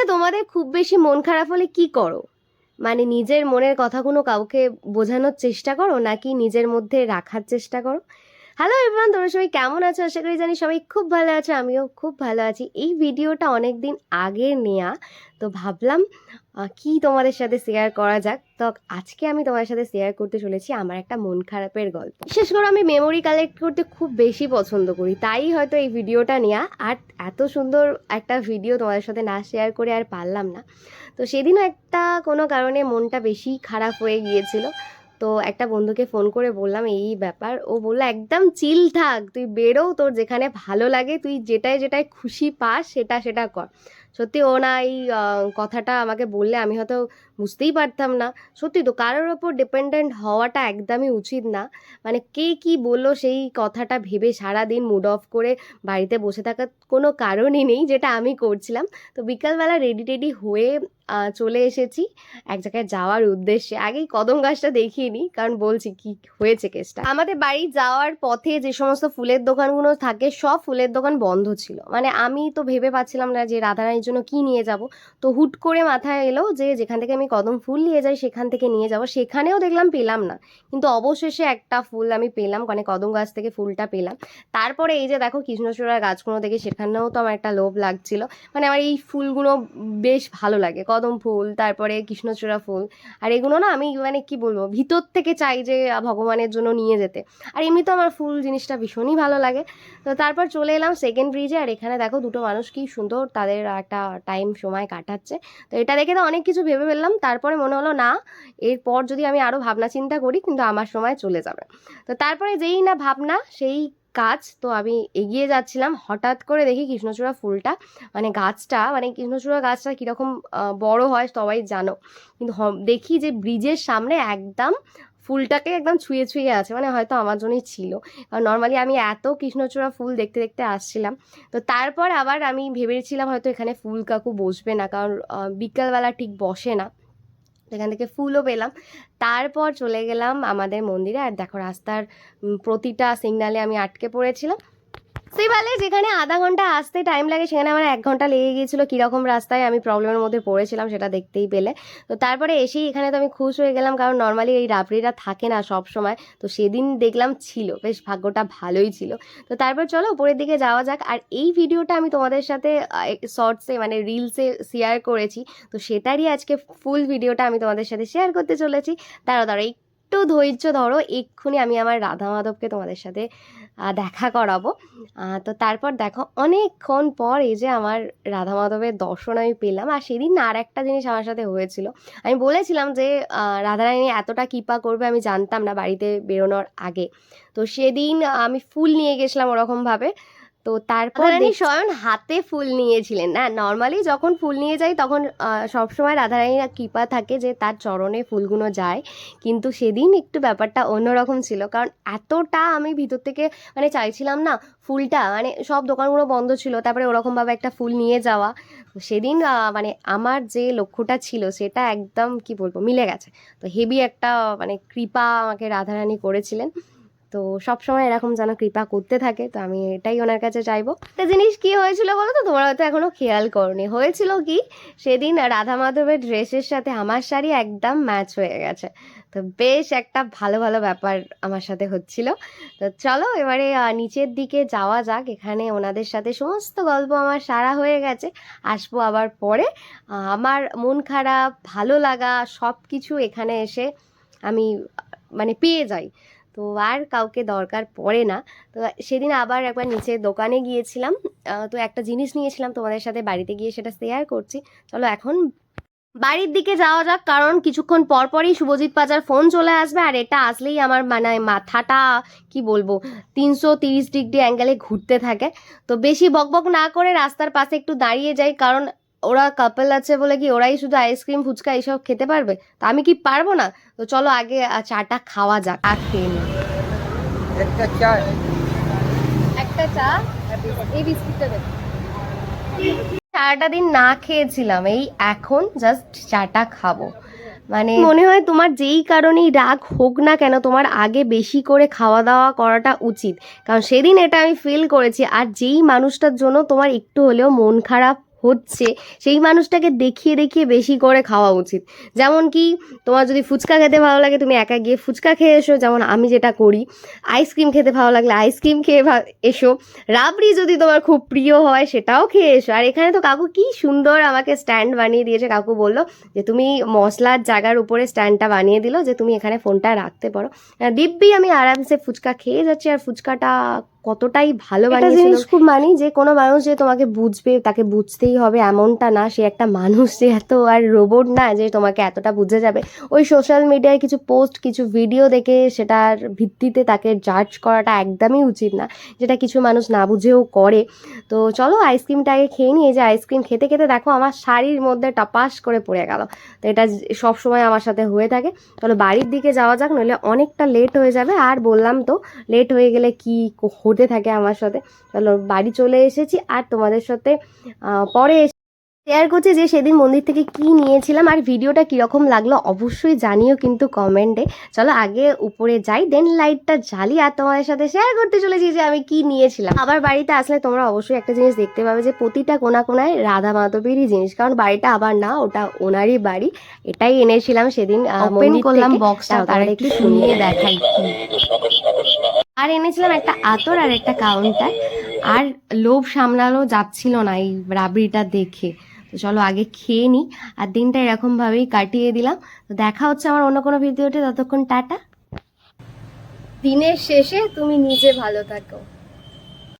আচ্ছা তোমাদের খুব বেশি মন খারাপ হলে কি করো? মানে নিজের মনের কথাগুলো কাউকে বোঝানোর চেষ্টা করো নাকি নিজের মধ্যে রাখার চেষ্টা করো? হ্যালো এভরিওয়ান তোমরা সবাই কেমন আছো? আশা করি জানি সবাই খুব ভালো আছো, আমিও খুব ভালো আছি। এই ভিডিওটা অনেক দিন আগে নেয়া, তো ভাবলাম কি তোমাদের সাথে শেয়ার করা যাক? তো আজকে আমি তোমাদের সাথে শেয়ার করতে চলেছি আমার একটা মন খারাপের গল্প। বিশেষ করে আমি মেমোরি কালেক্ট করতে খুব বেশি পছন্দ করি, তাই হয়তো এই ভিডিওটা নেওয়া আর এত সুন্দর একটা ভিডিও তোমাদের সাথে না শেয়ার করে আর পারলাম না। তো সেদিনও একটা কোনো কারণে মনটা বেশি খারাপ হয়ে গিয়েছিল তো একটা বন্ধুকে ফোন করে বললাম, এই ব্যাপার। ও বলল, একদম চিল থাক, তুই বেরো, তোর যেখানে ভালো লাগে, তুই যেটাই যেটায় খুশি পাস, সেটা সেটা কর। সত্যি ও না এই কথাটা আমাকে বললে আমি হয়তো বুঝতেই পারতাম না। সত্যি তো কারোর ওপর ডিপেন্ডেন্ট হওয়াটা একদমই উচিত না। মানে কে কি বলল সেই কথাটা ভেবে সারা দিন মুড অফ করে বাড়িতে বসে থাকার কোনো কারণই নেই যেটা আমি করছিলাম। তো বিকালবেলা রেডি টেডি হয়ে চলে এসেছি এক জায়গায় যাওয়ার উদ্দেশ্যে। আগেই কদম গাছটা দেখিয়ে নিই, কারণ বলছি কি হয়েছে কেসটা আমাদের বাড়ি যাওয়ার পথে যে সমস্ত ফুলের দোকানগুলো থাকে সব ফুলের দোকান বন্ধ ছিল। মানে আমি তো ভেবে পাচ্ছিলাম না যে রাধারানীর জন্য কি নিয়ে যাব? তো হুট করে মাথায় এলো যে যেখান থেকে আমি কদম ফুল নিয়ে যাই সেখান থেকে নিয়ে যাব। সেখানেও দেখলাম পেলাম না। কিন্তু অবশেষে একটা ফুল আমি পেলাম মানে কদম গাছ থেকে ফুলটা পেলাম। তারপরে এই যে দেখো কৃষ্ণচূড়ার গাছগুলো দেখে সেখানেও তো আমার একটা লোভ লাগছিল। মানে আমার এই ফুলগুলো বেশ ভালো লাগে। কদম ফুল, তারপরে কৃষ্ণচূড়া ফুল। আর এগুলো না আমি মানে কি বলব, ভিতর থেকে চাই যে ভগবানের জন্য নিয়ে যেতে। আর এমনি তো আমার ফুল জিনিসটা ভীষণই ভালো লাগে। তো তারপর চলে এলাম সেকেন্ড ব্রিজে আর এখানে দেখো দুটো মানুষ কি সুন্দর তাদের একটা টাইম সময় কাটাচ্ছে। তো এটা দেখে তো অনেক কিছু ভেবে ফেললাম। তারপরে মনে হলো, না, এরপর যদি আমি আরও ভাবনা চিন্তা করি, কিন্তু আমার সময় চলে যাবে। তো তারপরে যেই না ভাবনা, সেই কাজ তো আমি এগিয়ে যাচ্ছিলাম। হঠাৎ করে দেখি কৃষ্ণচূড়া ফুলটা মানে গাছটা মানে কৃষ্ণচূড়া গাছটা কীরকম বড় হয় সবাই জানো। কিন্তু দেখি যে ব্রিজের সামনে একদম ফুলটাকে একদম ছুঁয়ে ছুঁয়ে আছে মানে হয়তো আমার জন্যই ছিল। কারণ নর্মালি আমি এত কৃষ্ণচূড়া ফুল দেখতে দেখতে আসছিলাম। তো তারপর আবার আমি ভেবেছিলাম হয়তো এখানে ফুল কাকু বসবে না, কারণ বিকালবেলা ঠিক বসে না। এখান থেকে ফুলও পেলাম। তারপর চলে গেলাম আমাদের মন্দিরে, আর দেখো রাস্তার প্রতিটা সিগনালে আমি আটকে পড়েছিলাম। সিবালে যেখানে আধা ঘণ্টা আসতে টাইম লাগে, সেখানে আমার এক ঘণ্টা লেগে গিয়েছিল কীরকম রাস্তায় আমি প্রবলেমের মধ্যে পড়েছিলাম, সেটা দেখতেই পেলে। তো তারপরে এসেই এখানে তো আমি খুশ হয়ে গেলাম, কারণ নর্মালি এই রাবড়িটা থাকে না সব সময়। তো সেদিন দেখলাম ছিল, বেশ ভাগ্যটা ভালোই ছিল। তো তারপর চলো উপরের দিকে যাওয়া যাক। আর এই ভিডিওটা আমি তোমাদের সাথে শর্টসে মানে রিলসে শেয়ার করেছি। তো সেটারই আজকে ফুল ভিডিওটা আমি তোমাদের সাথে শেয়ার করতে চলেছি। দাঁড়ো দাঁড়ো একটু ধৈর্য ধরো। এক্ষুনি আমি আমার রাধা মাধবকে তোমাদের সাথে দেখা করাবো। তো তারপর দেখো, অনেকক্ষণ পর এই যে আমার রাধা মাধবের দর্শন আমি পেলাম, আর সেদিন আর একটা জিনিস আমার সাথে হয়েছিল। আমি বলেছিলাম যে রাধারানী এতটা কৃপা করবে আমি জানতাম না বাড়িতে বেরোনোর আগে। তো সেদিন আমি ফুল নিয়ে গেছিলাম ওরকমভাবে। তো তারপর রানী স্বয়ং হাতে ফুল নিয়েছিলেন। না নর্মালি যখন ফুল নিয়ে যাই তখন সবসময় রাধারানীর কৃপা থাকে যে তার চরণে ফুলগুলো যায়। কিন্তু সেদিন একটু ব্যাপারটা অন্যরকম ছিল। কারণ এতটা আমি ভিতর থেকে মানে চাইছিলাম না ফুলটা মানে সব দোকানগুলো বন্ধ ছিল তারপরে ওরকমভাবে একটা ফুল নিয়ে যাওয়া। সেদিন মানে আমার যে লক্ষ্যটা ছিল সেটা একদম কি বলব মিলে গেছে। তো হেভি একটা মানে কৃপা আমাকে রাধারানী করেছিলেন। তো সব সময় এরকম যেন কৃপা করতে থাকে, তো আমি এটাই ওনার কাছে চাইব। একটা জিনিস কি হয়েছিল বলো তো? তোমরা হয়তো এখনও খেয়াল করনি। হয়েছিল কি? সেদিন রাধা মাধবের ড্রেসের সাথে আমার শাড়ি একদম ম্যাচ হয়ে গেছে। তো বেশ একটা ভালো ভালো ব্যাপার আমার সাথে হচ্ছিল। তো চলো এবারে নিচের দিকে যাওয়া যাক। এখানে ওনাদের সাথে সমস্ত গল্প আমার সারা হয়ে গেছে। আসব আবার পরে। আমার মন খারাপ, ভালো লাগা সব কিছু এখানে এসে আমি মানে পেয়ে যাই। তো আর কাউকে দরকার পড়ে না। তো সেদিন আবার একবার নিচে দোকানে গিয়েছিলাম। তো একটা জিনিস নিয়েছিলাম তোমাদের সাথে, বাড়িতে গিয়ে সেটা শেয়ার করছি। চলো এখন বাড়ির দিকে যাওয়া যাক, কারণ কিছুক্ষণ পর পরই শুভজিৎ পাজার ফোন চলে আসবে। আর এটা আসলেই আমার মানে মাথাটা, কি বলব, তিনশো তিরিশ ডিগ্রি অ্যাঙ্গেলে ঘুরতে থাকে। তো বেশি বকবক না করে রাস্তার পাশে একটু দাঁড়িয়ে যাই, কারণ ওরা কাপল আছে বলে কি ওরাই শুধু আইসক্রিম ফুচকা এইসব খেতে পারবে? তা আমি কি পারব না? তো চলো আগে চাটা খাওয়া যাক আর খেয়ে নিই। একটা একটা চা এই বিস্কুটটা দেখ। সারাটা দিন না খেয়েছিলাম এই এখন জাস্ট চাটা খাব। মানে মনে হয় তোমার যেই কারণেই রাগ হোক না কেন তোমার আগে বেশি করে খাওয়া দাওয়া করাটা উচিত। কারণ সেদিন এটা আমি ফিল করেছি আর যেই মানুষটার জন্য তোমার একটু হলেও মন খারাপ হচ্ছে, সেই মানুষটাকে দেখিয়ে দেখিয়ে বেশি করে খাওয়া উচিত। যেমন কি, তোমার যদি ফুচকা খেতে ভালো লাগে, তুমি একা গিয়ে ফুচকা খেয়ে এসো। যেমন আমি যেটা করি, আইসক্রিম খেতে ভালো লাগলে আইসক্রিম খেয়ে এসো। রাবড়ি যদি তোমার খুব প্রিয় হয়, সেটাও খেয়ে এসো। আর এখানে তো কাকু কি সুন্দর আমাকে স্ট্যান্ড বানিয়ে দিয়েছে। কাকু বলল যে, তুমি মশলার জায়গার উপরে স্ট্যান্ডটা বানিয়ে দিলো যে, তুমি এখানে ফোনটা রাখতে পারো। দিব্যি, আমি আরামসে ফুচকা খেয়ে যাচ্ছি। আর ফুচকাটা কতটাই ভালো বানিয়েছিল জিনিস খুব মানি যে কোনো মানুষ যে তোমাকে বুঝবে তাকে বুঝতেই হবে এমনটা না সে একটা মানুষ যে এত আর রোবট না যে তোমাকে এতটা বুঝে যাবে। ওই সোশ্যাল মিডিয়ায় কিছু পোস্ট কিছু ভিডিও দেখে সেটার ভিত্তিতে তাকে জাজ করাটা একদমই উচিত না যেটা কিছু মানুষ না বুঝেও করে। তো চলো আইসক্রিমটা আগে খেয়ে নিয়ে যে আইসক্রিম খেতে খেতে দেখো আমার শাড়ির মধ্যে টপাস করে পড়ে গেল। তো এটা সব সময় আমার সাথে হয়ে থাকে। চলো বাড়ির দিকে যাওয়া যাক নইলে অনেকটা লেট হয়ে যাবে। আর বললাম তো লেট হয়ে গেলে কি হতে থাকে আমার সাথে। চলো বাড়ি চলে এসেছি আর তোমাদের সাথে পরে শেয়ার করছি যে সেদিন মন্দির থেকে কি নিয়েছিলাম আর ভিডিওটা কীরকম লাগল অবশ্যই জানিও কিন্তু কমেন্টে। চলো আগে উপরে যাই দেন লাইটটা জ্বালি আর তোমাদের সাথে শেয়ার করতে চলেছি যে আমি কি নিয়েছিলাম। আবার বাড়িতে আসলে তোমরা অবশ্যই একটা জিনিস দেখতে পাবে যে প্রতিটা কোনা কোনায় রাধা মাধবেরই জিনিস কারণ বাড়িটা আবার না ওটা ওনারই বাড়ি। এটাই এনেছিলাম সেদিন করলাম বক্সটা তারা একটু শুনিয়ে দেখাই। আর এনেছিলাম একটা আতর আর একটা কাউন্টার। আর লোভ সামলানো যাচ্ছিল না এই রাবড়িটা দেখে। তো চলো আগে খেয়ে নিই আর দিনটা এরকমভাবেই কাটিয়ে দিলাম। তো দেখা হচ্ছে আমার অন্য কোনো ভিডিওতে, ততক্ষণ টাটা। দিনের শেষে তুমি নিজে ভালো থাকো।